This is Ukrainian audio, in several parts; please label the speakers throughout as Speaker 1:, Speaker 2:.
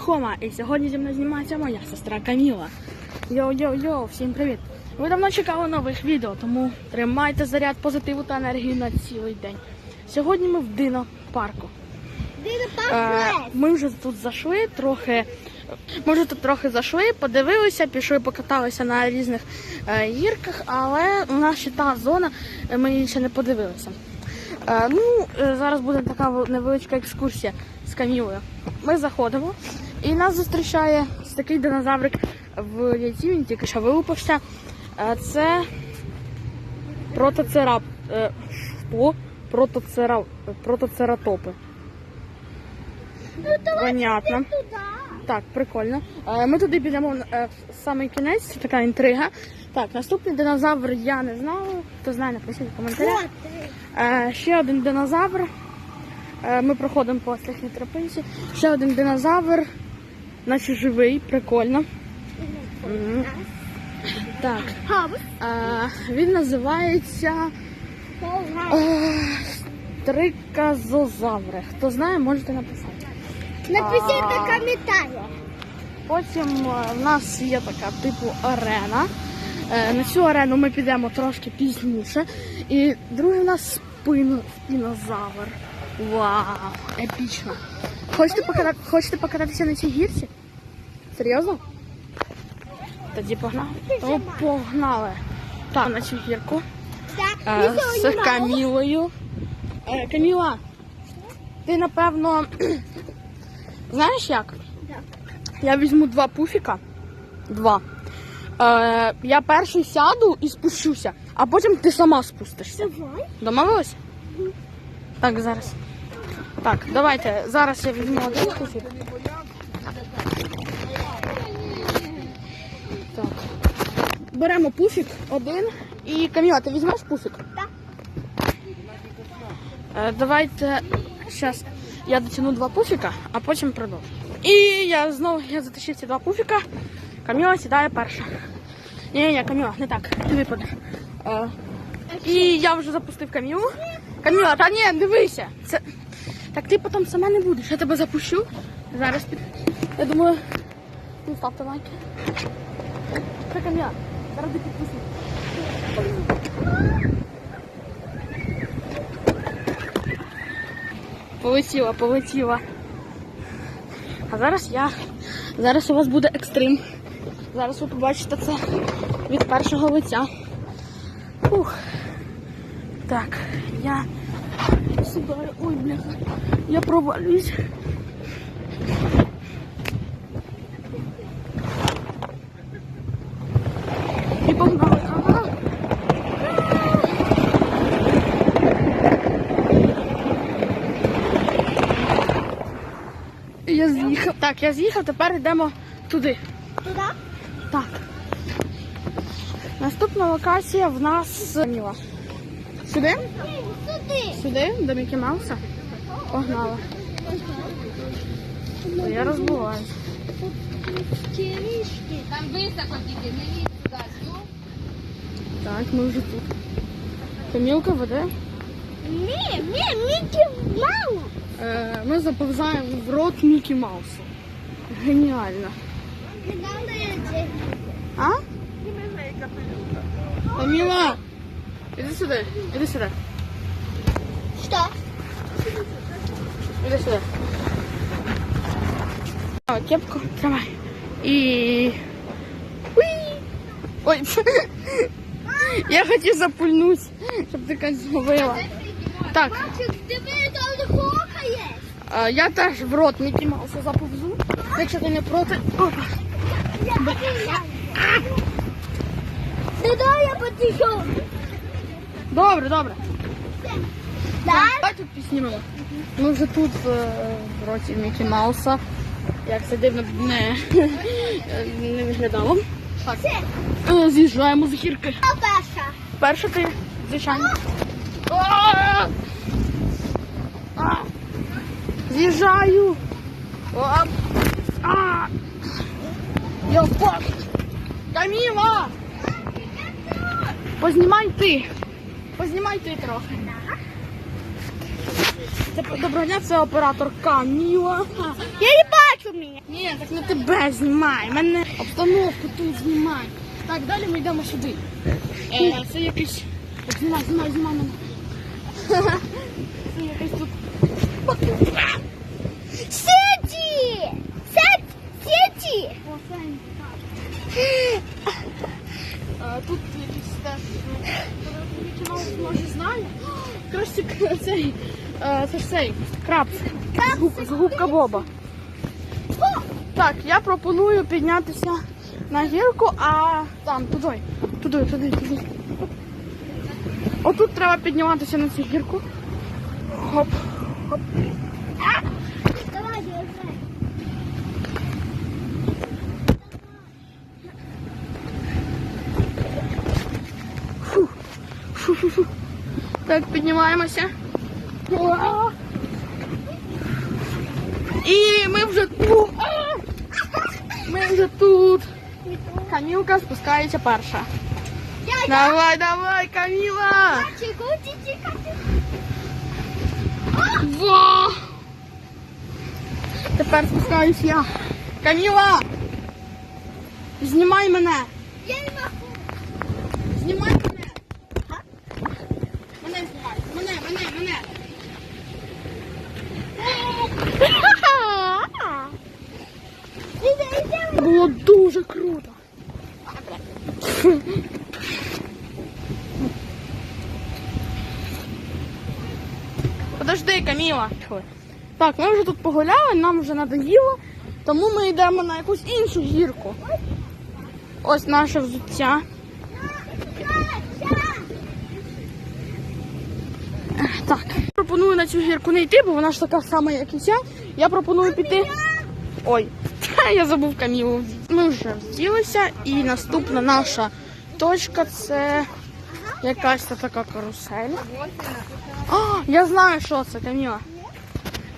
Speaker 1: Хома, і сьогодні зі мною знімається моя сестра Каміла. Йоу-йоу-йоу, всім привіт! Ви давно чекали нових відео, тому тримайте заряд позитиву та енергії на цілий день. Сьогодні ми в Дино парку. Е, Ми вже тут зайшли трохи. Ми вже тут трохи зайшли, подивилися, пішли, покаталися на різних е, гірках, але у нас ще та зона, е, ми її ще не подивилися. Ну, зараз буде така невеличка екскурсія з Камілою. Ми заходимо, і нас зустрічає ось такий динозаврик в яйці, він тільки що вилупився. Це протоцерап. Е, що? Протоцерап... Протоцератопи. Понятно. Так, прикольно. Е, Ми туди підемо е, в самий кінець, це така інтрига. Так, наступний динозавр я не знаю. Хто знає, напишіть в коментарях. Ще один динозавр. Ми проходимо по страшній тропинці. Ще один динозавр, наче живий, прикольно. Так. Е, Він називається е, Стрикозозаври. Хто знає, можете написати.
Speaker 2: Напишіть
Speaker 1: А.
Speaker 2: на коментарях.
Speaker 1: Потім е, в нас є така типу арена. Е, На цю арену ми підемо трошки пізніше. І другий у нас спино, спінозавр. Вау, епічно. Хочете, покатати, хочете покататися на цій гірці? Серйозно? Тоді погнали. О, погнали. Так, на цю гірку. Е, з. Камілою. Е, Каміла, ти напевно. Знаєш як? Я візьму два пуфіка. Два. Е, я перший сяду і спущуся, а потім ти сама спустишся.
Speaker 2: Давай.
Speaker 1: Домовились? Так, зараз. Так, давайте. Зараз я візьму один пуфік. Так. Беремо пуфік один. І Каміла, ти візьмеш пуфік?
Speaker 2: Так.
Speaker 1: Е, давайте зараз я дотягну два пуфіка, а потім продовжу. І я знову я затащив ці два пуфіка. Каміла сідає перша. Ні, ні, Каміла, не так. Ти випадеш. Е, і я вже запустив Камілу. Каміла, та ні, дивися. Це... Так ти потім сама не будеш. Я тебе запущу. Зараз під. Я думаю. Ну, ставте лайки. Це Каміла. Зараз підписуй. Полетіла, полетіла. А зараз я. Зараз у вас буде екстрим. Зараз ви побачите це від першого лиця. Ух. Так, я сідаю. Ой, бляха. Я провалююсь. І погнали. Ага. Я з'їхав. Так, я з'їхав, тепер йдемо туди.
Speaker 2: Туди?
Speaker 1: Так. Наступна локація в нас Ніла. Сюди?
Speaker 2: Сюди.
Speaker 1: Сюди, до Мікі Мауса. Погнала. Та Я розбиваюсь.
Speaker 3: Там високо тільки, не лізь туди. Все.
Speaker 1: Так, ми вже тут. Камілка веде.
Speaker 2: Ні, ні, Мікі Маус.
Speaker 1: Е, ми заповзаємо в рот Мікі Маусу. Геніально. А? Каміла! Іди сюди, іди сюди,
Speaker 2: Що?
Speaker 1: іди сюди. О, кепку, тримай. І. Уй! Ой, я хотів запульнуть, щоб ти когось зловила. Так,
Speaker 2: Мальчик, диви, там хока є.
Speaker 1: е, я теж в рот Мікі Мауса заповзу. Якщо ти не проти. Опа.
Speaker 2: Не дай я потішу.
Speaker 1: Добре, добре.
Speaker 2: Так?
Speaker 1: Давай тут підснімемо. Ми вже тут е, в роті Мікі Мауса. Як це дивно не, не виглядало. Так. Е, З'їжджаємо з гірки.
Speaker 2: А перша.
Speaker 1: Перша ти, звичайно. З'їжджаю. Я впав. Каміла! Познімай ти. Познімай ти трохи. Це доброго це оператор Каміла.
Speaker 2: Я не бачу, у меня.
Speaker 1: Ні, так не тебе знімай, мене обстановку тут знімай. Так, далі ми йдемо сюди. Е, це якийсь. Знімай, знімай, знімай мене. Це якийсь тут.
Speaker 2: Сети! Сет! Сети!
Speaker 1: Тут якийсь теж. Маус може знає. Коротше, цей. е, Це ж цей. Краб. З губка Боба. Так, я пропоную піднятися на гірку, а там, туди. Туди, туди, туди. Отут треба підніматися на цю гірку. Хоп.
Speaker 2: Давай,
Speaker 1: Так, піднімаємося. Уа! І ми вже тут. А! Ми вже тут. Камілка спускається перша. Давай, давай, Каміла!
Speaker 2: Чику, чику,
Speaker 1: Во! Тепер спускаюсь я. Каміла! Знімай мене!
Speaker 2: Я не могу.
Speaker 1: Знімай Мене, мене, мене! Було дуже круто. Подожди, Каміла. Так, ми вже тут погуляли, нам вже надоїло, тому ми йдемо на якусь іншу гірку. Ось наше взуття. На цю гірку не йти, бо вона ж така сама, як і ця. Я пропоную піти. Ой, я забув камілу. Ми вже вділися, і наступна наша точка це якась така карусель. А, я знаю, що це, Каміла.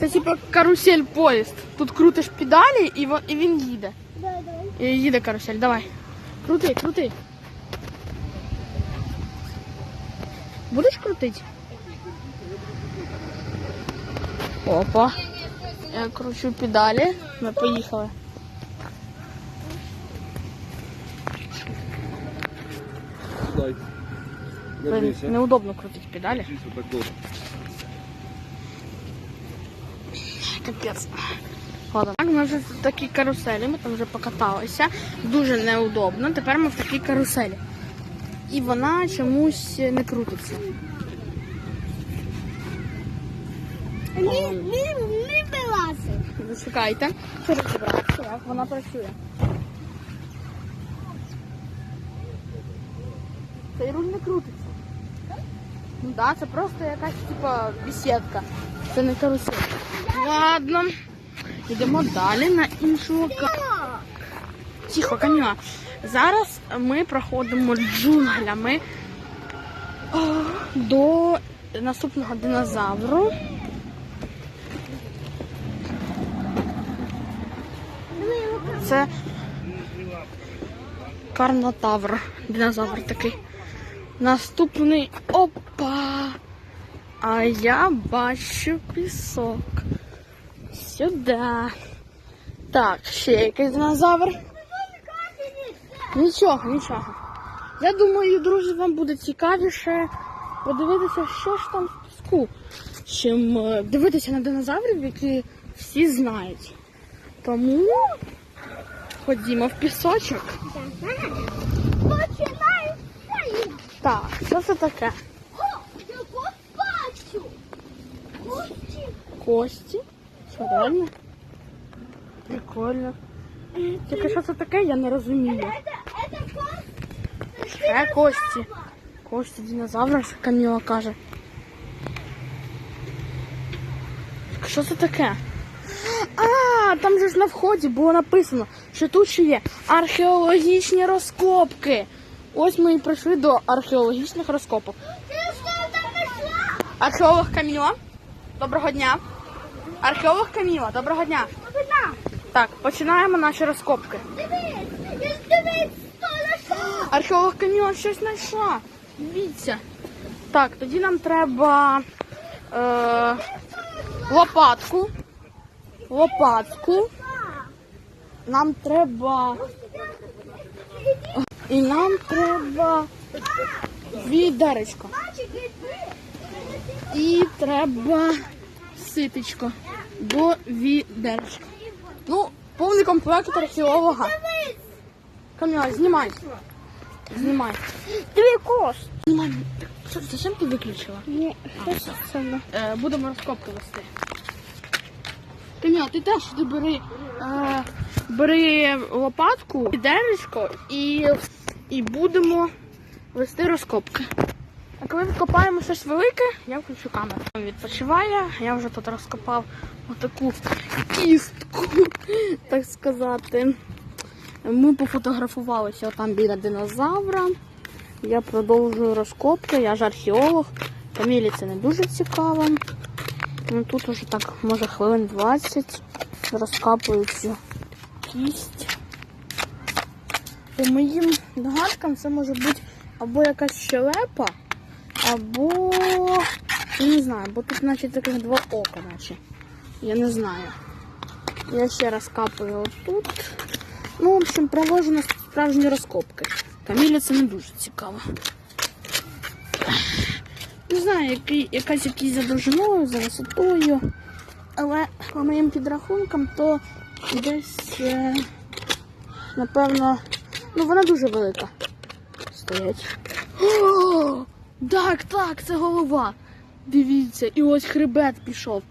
Speaker 1: Це типу карусель поїзд. Тут крутиш педалі і, він їде. І їде карусель, давай. Крути, крути. Будеш крутити? Опа. Я кручу педалі. Ми поїхали.
Speaker 4: Стой.
Speaker 1: Блин,
Speaker 4: Вернися.
Speaker 1: неудобно крутити педалі.
Speaker 4: Чисто так вот.
Speaker 1: Капець. Ладно. Так, ми вже в такій каруселі, ми там вже покаталися. Дуже неудобно. Тепер ми в такій каруселі. І вона чомусь не крутиться.
Speaker 2: Не, не, не вилазить.
Speaker 1: Розібратися, як вона працює. Цей руль не крутиться. Ну так, це просто якась типа бесідка. Це не карусель. Ладно. Йдемо далі на іншу локацію. Тихо, Каміла. Зараз ми проходимо джунглями до наступного динозавру. Це карнотавр. Динозавр такий. Наступний. Опа! А я бачу пісок. Сюди. Так, ще якийсь динозавр. Нічого, нічого. Я думаю, друзі, вам буде цікавіше подивитися, що ж там в піску, чим е, дивитися на динозаврів, які всі знають. Тому ходімо в пісочок.
Speaker 2: Починаю стоїть.
Speaker 1: Так, що це таке?
Speaker 2: О, я вот бачу. Кості.
Speaker 1: Кості? Що реально? Прикольно. Тільки що це таке, я не розумію.
Speaker 2: Это, это кості.
Speaker 1: Ще кості. Кості динозавра, Каміла каже. Так Що це таке? А, там же ж на вході було написано, Що тут ще є археологічні розкопки. Ось ми і прийшли до археологічних розкопок. Археолог Каміла. Доброго дня. Археолог Каміла, доброго дня. Так, починаємо наші розкопки. Археолог Каміла щось знайшла. Дивіться. Так, тоді нам треба е, лопатку. Лопатку. Нам треба. І нам треба відеречко. І треба ситечко до відеречка. Ну, повний комплект археолога. Кам'яла, знімай. Знімай.
Speaker 2: Тобі кош.
Speaker 1: Знімай. Зачем ти виключила?
Speaker 2: Ні, це?
Speaker 1: Е, будемо розкопки вести. Кам'яла, ти теж ти бери, е, бери лопатку, відеречко і, і будемо вести розкопки. А коли відкопаємо щось велике, я включу камеру. Відпочиває, я вже тут розкопав отаку кістку, так сказати. Ми пофотографувалися там біля динозавра. Я продовжую розкопки, я ж археолог. Камілі це не дуже цікаво. Ну, тут уже так, може, хвилин 20 розкапую цю кість. По моїм догадкам це може бути або якась щелепа, або я не знаю, бо тут наче таких два ока, наче. Я не знаю. Я ще раз капаю отут. Ну, в общем, провожу справжні розкопки. Камілі це не дуже цікаво. Не знаю, який, якась якісь за довжиною, за висотою. Але по моїм підрахункам, то десь, е, напевно, ну вона дуже велика. Стоять. О, так, так, це голова. Дивіться, і ось хребет пішов.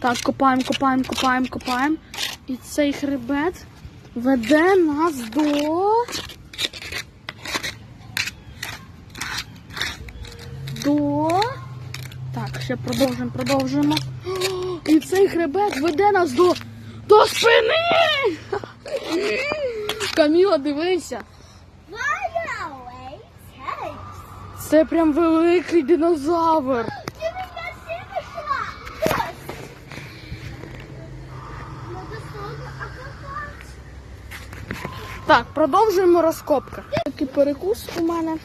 Speaker 1: Так, копаємо, копаємо, копаємо, копаємо. І цей хребет веде нас до. До. Так, ще продовжуємо, продовжуємо. І цей хребет веде нас до. До спини! Каміла, дивися. Це прям великий динозавр. Так, продовжуємо розкопки. Такий перекус у мене.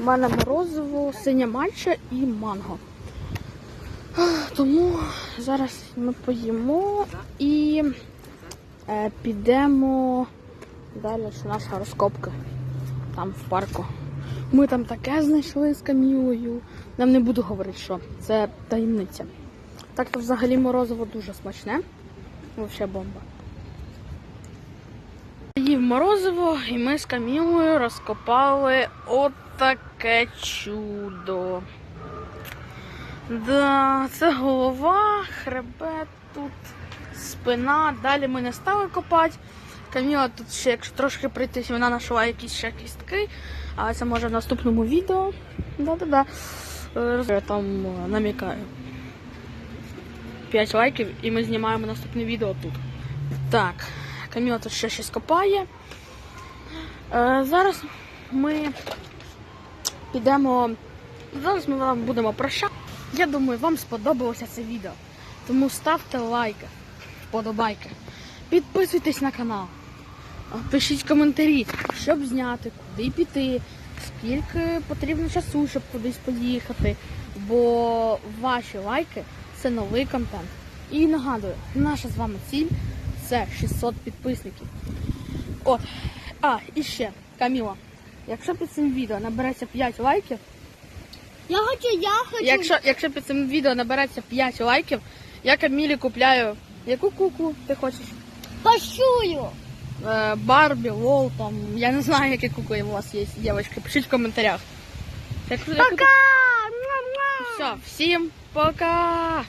Speaker 1: У мене морозиво, синя мальча і манго. Тому зараз ми поїмо і е, підемо далі з нашої розкопки. Там в парку. Ми там таке знайшли з камілою. Нам не буду говорити, що це таємниця. Так то взагалі морозиво дуже смачне. Взагалі бомба. Їв морозиво, і ми з Камілою розкопали отаке чудо. Да, це голова, хребет тут, спина. Далі ми не стали копати. Каміла тут ще, якщо трошки прийтись, вона знайшла якісь ще кістки. А це може в наступному відео. Да-да-да. Я там е, намікаю. 5 лайків і ми знімаємо наступне відео тут. Так, Каміла тут ще щось копає. Е, зараз ми підемо. Зараз ми будемо прощати. Я думаю, вам сподобалося це відео. Тому ставте лайки, вподобайки. Підписуйтесь на канал. Пишіть коментарі, щоб зняти, куди піти, скільки потрібно часу, щоб кудись поїхати. Бо ваші лайки це новий контент. І нагадую, наша з вами ціль це 600 підписників. От. А, і ще, Каміла, якщо під цим відео набереться 5 лайків,
Speaker 2: Я хочу, я хочу.
Speaker 1: якщо, якщо під цим відео набереться 5 лайків, я Камілі купляю яку куку ти хочеш?
Speaker 2: Пащую.
Speaker 1: Е, Барбі, Лол, там, я не знаю, які куку у вас є, дівчатки, пишіть в коментарях.
Speaker 2: Пока.
Speaker 1: Все, всім пока!